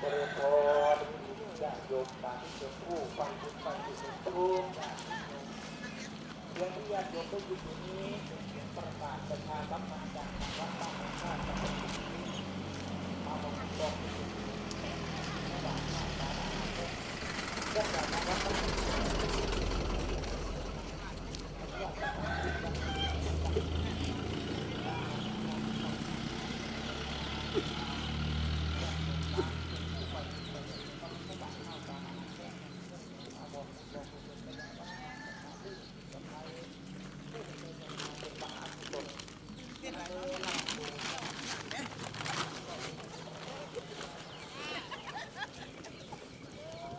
เจริญพรญาติโยมตามที่เป็นผู้ฟังบุญฟังบุญทุกเโยมได้ยินอยู่นี้เป็นเสียงประกาศประชาสัมพันธ์จากทางวัดบานของชาติมาบอกบอกที่สุดระหว่างข้าสาราคมและจากวัดบ้านของข้า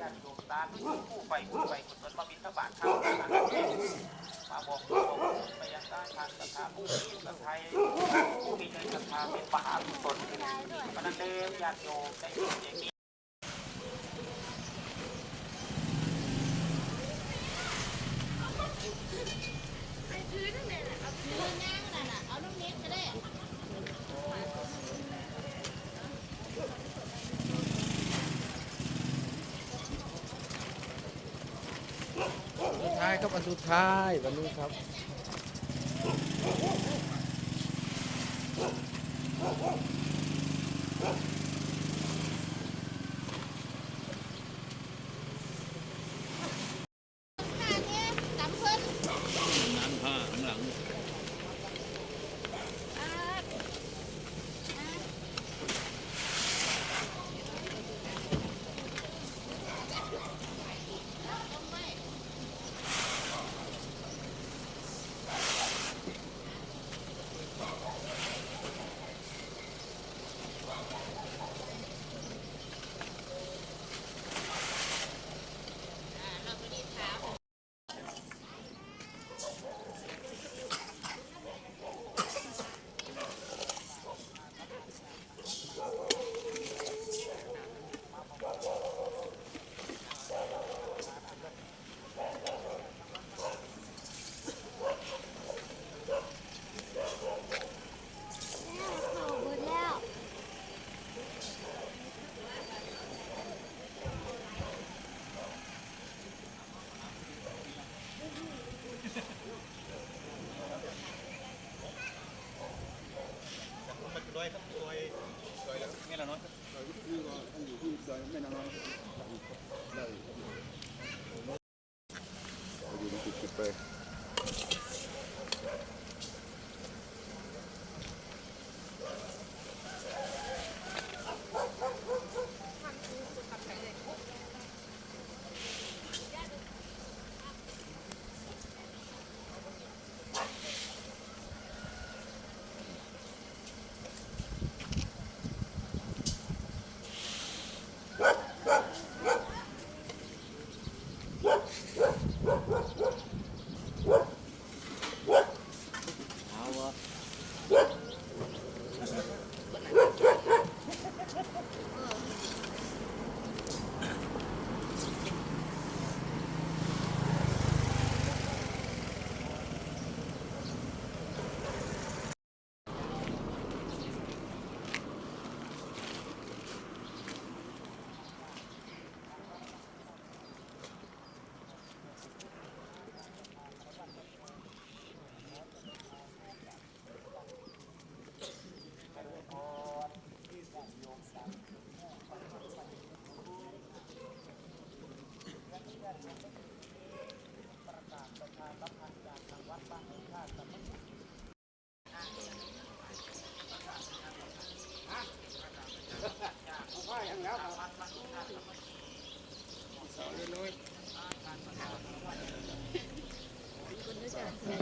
ญาติโยมตามที่เป็นผู้ ไปบุญไปกุศลมาบิณฑบาตข้ามามาบอกบอกไปยังการทางศรัทธาผู้มีศรัทธาผู้มีใจศรัทธาเป็นมหากุศลเพราะฉะนั้นเดมญาติโยมได้ยินอย่างนี้ ถือนั่นแหละเอาถือย่างนั่นน่ะเอาน้ำเน็ตก็ได้ สุดท้าย ครับวันสุดท้ายวันนี้ครับ งานเนี้ยจำเพิ่น น้ำผ้าข้างหลัง อ่าอ่า เข้าเบิดแล้ว ค Gracias.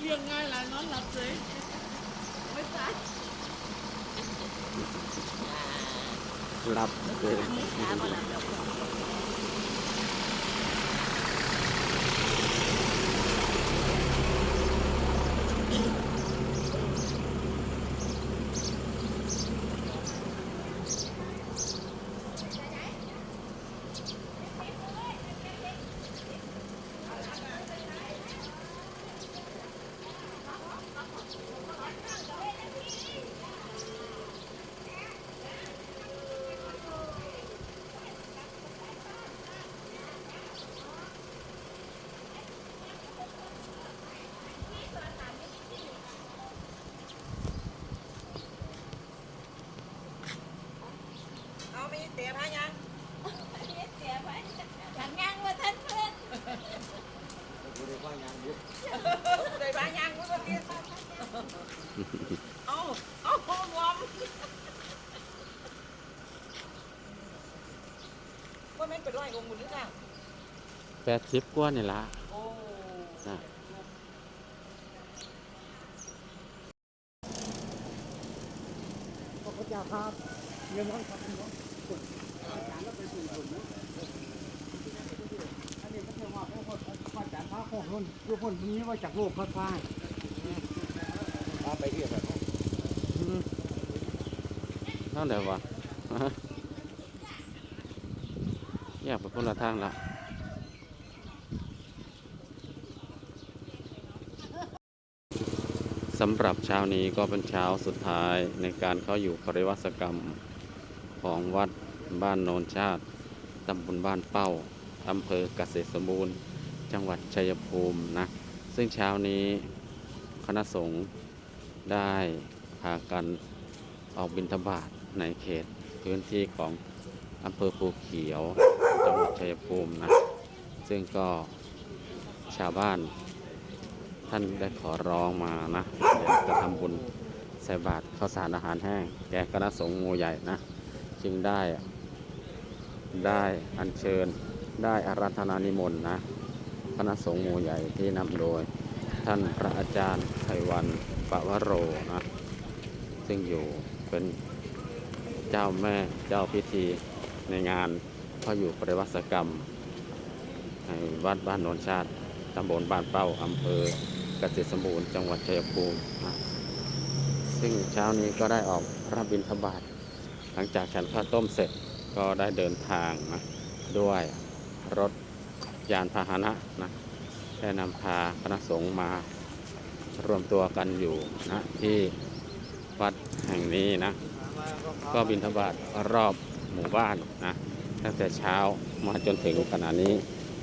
เรียงง่ายแล้วนอน หลับเลยไม่ตายหลับเลย ขาบ่หลับดอกเอาไปเตะพายังหลังย่างว่าท่านเพื่อนเลยพายังกูก็กินเอาเอาวอมว่าแม่นเป็นไรของมึงหรือเปล่าแปดสิบกว่านี่ละโอ้นะพระเจ้าครับเงินน้องครับน้องคนอาจารย์แล้วเป็นส่วนคนนะอันนี้ก็เรียกว่าพระพุทธอาจารย์พระของ คนคือคนนี้ว่าจากโลกพัดพายไปเรียกแบบอืมเท่าไหร่วะฮะแยกไปคนละทางละสำหรับเช้านี้ก็เป็นเช้าสุดท้ายในการเข้าอยู่ปริวัตกรรมของวัดบ้านโนนชาติ ตำบลบ้านเป้า อำเภอเกษตรสมบูรณ์ จังหวัดชัยภูมินะ ซึ่งเช้านี้คณะสงฆ์ได้พากันออกบิณฑบาตในเขตพื้นที่ของอำเภอภูเขียวจังหวัดชัยภูมินะ ซึ่งก็ชาวบ้านท่านได้ขอร้องมานะอยากจะทำบุญใส่บาตรข้าวสารอาหารแห้ง แก่คณะสงฆ์หมู่ใหญ่นะ จึงได้ได้อัญเชิญได้อารัธนานิมนต์นะ คณะสงฆ์หมู่ใหญ่ที่นำโดยท่านพระอาจารย์ไพวันปวโรนะซึ่งอยู่เป็นเจ้าแม่เจ้าพิธีในงานพ่ออยู่ปริวัติกรรมในวัดบ้านโนนชาติตำบลบ้านเป้าอำเภอเกษตรสมบูรณ์จังหวัดชัยภูมินะซึ่งเช้านี้ก็ได้ออกรับบิณฑบาตหลังจากฉันข้าวต้มเสร็จก็ได้เดินทางนะด้วยรถ ยานพาหนะนะได้นำพาคณะสงฆ์มารวมตัวกันอยู่นะที่วัดแห่งนี้นะ ก็บิณฑบาตรอบหมู่บ้านนะตั้งแต่เช้ามาจนถึงขณะนี้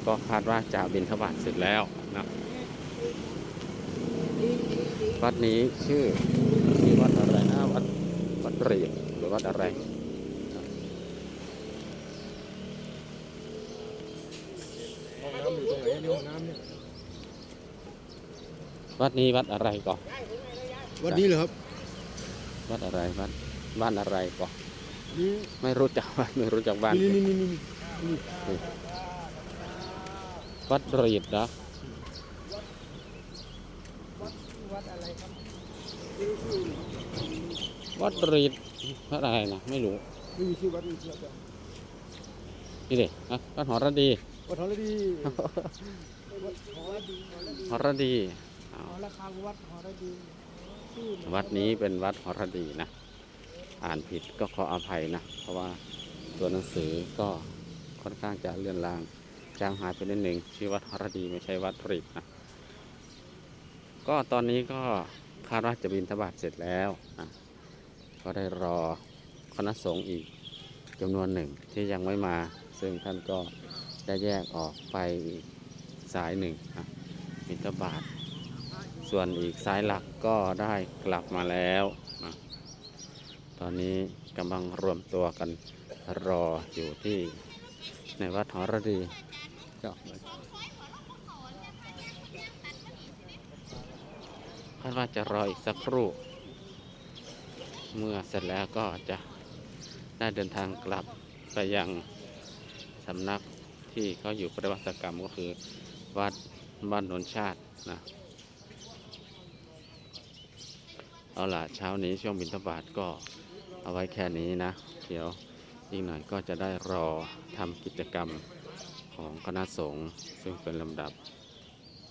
ก็คาดว่าจะบิณฑบาตเสร็จแล้วนะวัดนี้ชื่อชื่อวัดอะไรนะวัดวัดเรียหรือวัดอะไร ห้องน้ำอยู่ตรงไหนนี่ห้องน้ำเนี่ย วัดนี้วัดอะไรก่อนฮวัดนี้เหรอครับ วัดอะไรวัดบ้านอะไรก่อนนี่ไม่รู้จักวัดไม่รู้จักบ้านนี่นี่นี่นี่นี่วัดรีดนะวัดอะไรครับวัดรีดวัดอะไรนะไม่รู้ไม่มีชื่อวัดมีชื่อวัดแต่นี่เด็นะวัดหอระดีวัดทองฤดีวัดหอระดีหอระดีหอระดี อ้าหวอระฆังวัดหอระดีชื่อเหมือนวัดนี้เป็นวัดหอระดีนะ อ่านผิดก็ขออภัยนะ เพราะว่าตัวหนังสือก็ค่อนข้างจะเลื่อนลางจางหายไปนิดหนึ่งชื่อวัดหอรดีไม่ใช่วัดริบนะ ก็ตอนนี้ก็คาดว่าจะบินทบาทเสร็จแล้วนะก็ได้รอคณะสงฆ์อีกจำนวนหนึ่งที่ยังไม่มา ซึ่งท่านก็ได้แยกออกไปอีกสายหนึ่งนะบินทบาท ส่วนอีกสายหลักก็ได้กลับมาแล้วนะตอนนี้กำลังรวมตัวกันรออยู่ที่ในวัดหรดีคาดว่าจะรออีกสักครู่ เมื่อเสร็จแล้วก็จะได้เดินทางกลับไปยังสำนักที่เขาอยู่ปฏิบัติกรรมก็คือวัดบ้านนนชาตินะ เอาล่ะเช้านี้ช่วงบินทบาทก็เอาไว้แค่นี้นะ เดี๋ยวอีกหน่อยก็จะได้รอทำกิจกรรมของคณะสงฆ์ซึ่งเป็นลำดับ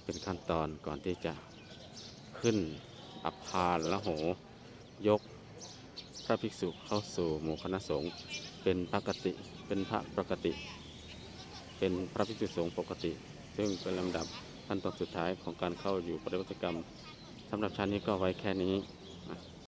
เป็นขั้นตอนก่อนที่จะขึ้นอัปพาลละโห ยกพระภิกษุเข้าสู่หมู่คณะสงฆ์เป็นปกติเป็นพระปกติ เป็นพระภิกษุสงฆ์ปกติ ซึ่งเป็นลำดับขั้นตอนสุดท้ายของการเข้าอยู่ปฏิบัติกรรมสำหรับชั้นนี้ก็ไว้แค่นี้